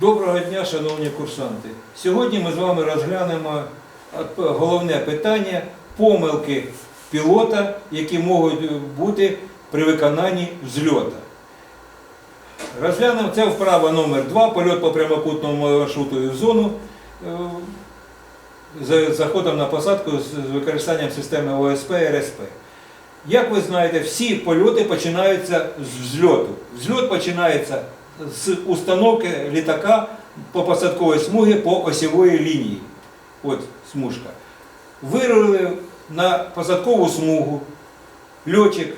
Доброго дня, шановні курсанти. Сьогодні ми з вами розглянемо е, головне питання помилки пілота, які можуть бути при виконанні взльота. Розглянемо це вправа номер 2 польот по прямокутному маршруту і в зону е, з заходом на посадку з використанням системи ОСП і РСП. Як ви знаєте, всі польоти починаються з взльоту. Взльот починається з установки літака по посадковій смугі по осьової лінії. От смужка. Вирулили на посадкову смугу, льотчик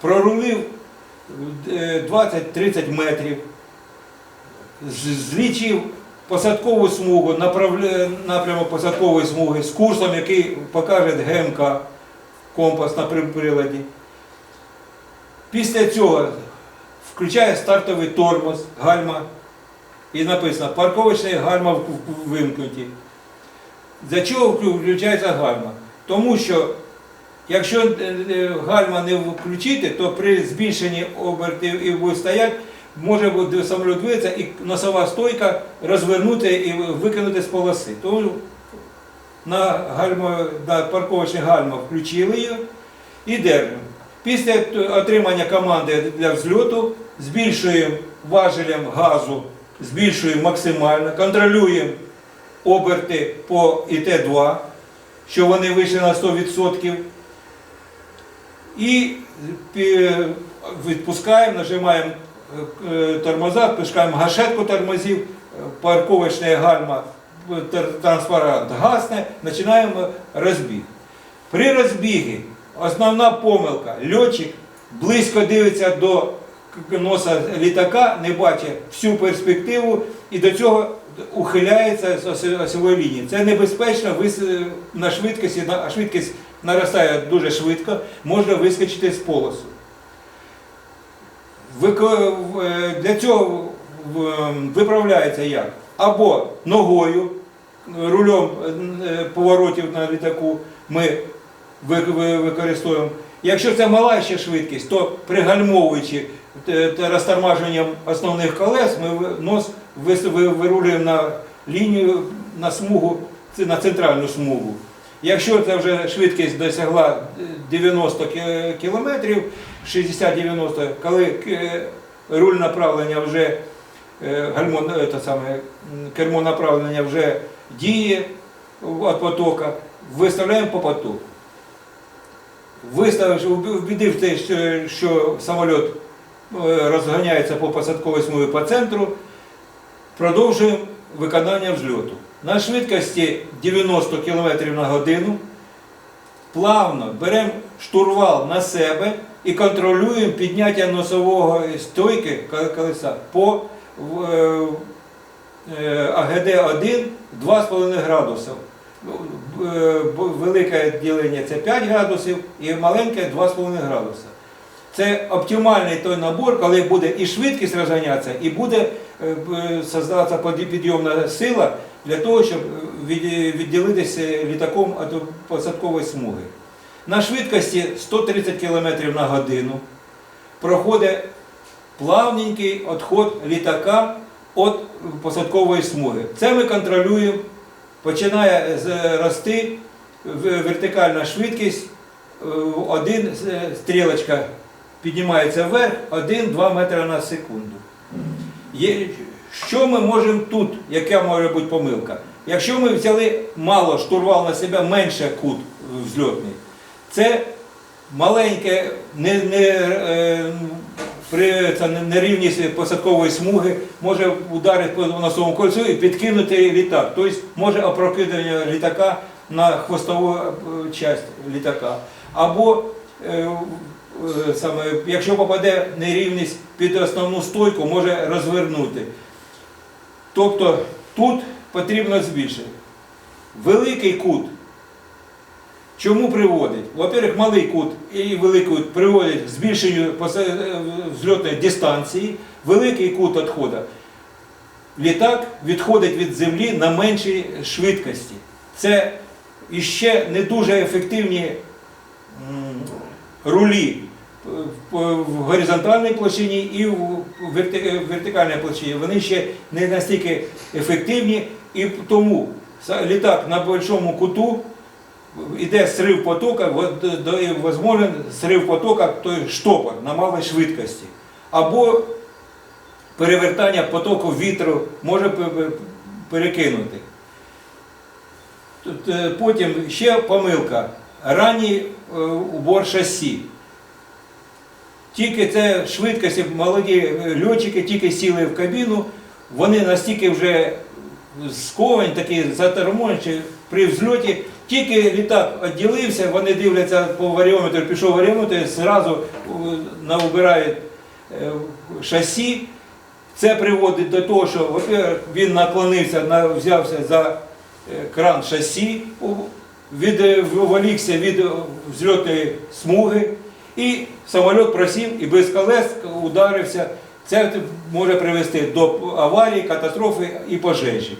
прорулив е, 20-30 метрів, злічив посадкову смугу, напрямок посадкової смуги з курсом, який покаже ГМК, компас на приладі. Після цього включає стартовий тормоз, гальма, і написано парковочний гальма вимкнуті. Для чого включається гальма? Тому що якщо е, е, гальма не включити, то при збільшенні обертів і буде стояти, може самоліт дивитися і носова стойка розвернути і викинути з полоси. Тому на, гальмо, на парковочне гальма включили її і держимо. Після отримання команди для взльоту збільшуємо важелем газу, збільшуємо максимально, контролюємо оберти по ІТ-2, що вони вийшли на 100%. І відпускаємо, нажимаємо е, тормоза, пускаємо гашетку тормозів, е, парковочне гальма, е, транспарант гасне, починаємо розбіг. При розбігі основна помилка. Льотчик близько дивиться до носа літака, не бачить всю перспективу і до цього ухиляється з осьової лінії. Це небезпечно на швидкості, а швидкість наростає дуже швидко, можна вискочити з полосу. Е, Для цього ем, виправляється як? Або ногою, рульом е, поворотів на літаку ми використовуємо. Якщо це мала ще швидкість, то пригальмовуючи е, та розтормаженням основних колес, ми нос вирулюємо на лінію, на смугу, на центральну смугу. Якщо це вже швидкість досягла е, 90 ки- кілометрів, 60-90, коли е, руль направлення вже е, гальмо, е, саме, кермо направлення вже діє від потока, виставляємо по потоку. Виставивши, убідивши, що, що самоліт е, розганяється по посадковій смугі по центру, продовжуємо виконання взльоту. На швидкості 90 км на годину плавно беремо штурвал на себе і контролюємо підняття носового стойки колеса по в- е, е, АГД-1 2,5 градуса. Велике ділення це 5 градусів і маленьке 2,5 градуса. Це оптимальний той набор, коли буде і швидкість розганятися, і буде е, создаватися підйомна сила для того, щоб е, відділитися літаком від посадкової смуги. На швидкості 130 км на годину проходить плавненький відход літака від посадкової смуги. Це ми контролюємо, починає рости вертикальна швидкість, е, один е, стрілочка піднімається вверх 1-2 метри на секунду. Що ми можемо тут, яка може бути помилка? Якщо ми взяли мало штурвал на себе, менше кут взльотний, це маленьке, не, не, е, при це, нерівність посадкової смуги може ударити по носовому кольцю і підкинути літак. Тобто може опрокидання літака на хвостову е, часть літака. Або е, е, саме, якщо попаде нерівність під основну стойку, може розвернути. Тобто тут потрібно збільшити. Великий кут чому приводить? Во-первых, малий кут і великий кут приводять збільшенню е, взльотної дистанції, великий кут відходу. Літак відходить від землі на меншій швидкості. Це іще не дуже ефективні рулі в в горизонтальній площині і в вертикальній площині. Вони ще не настільки ефективні, і тому літак на большому куту іде срив потока, возможен срив потока, той штопор на малій швидкості. Або перевертання потоку вітру може пе- пе- перекинути. Е, Потім ще помилка. Ранній е, убор шасі. Тільки це швидкості, молоді е, льотчики тільки сіли в кабіну, вони настільки вже сковані, такі заторможені при взльоті, тільки літак відділився, вони дивляться по варіометру, пішов варіометр, зразу наубирають е, шасі. Це приводить до того, що він наклонився, взявся за е, кран шасі, у- від, е, е, взльотної смуги, і самоліт просів і без колес ударився. Це може привести до аварії, катастрофи і пожежі.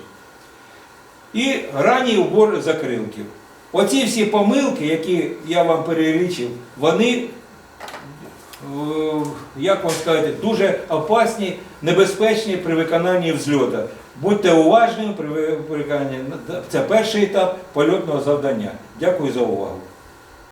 І ранній убор закрилків. Оці всі помилки, які я вам перелічив, вони е, як вам сказати, дуже опасні, небезпечні при виконанні взльоту. Будьте уважні при ви- виконанні. Це перший етап польотного завдання. Дякую за увагу.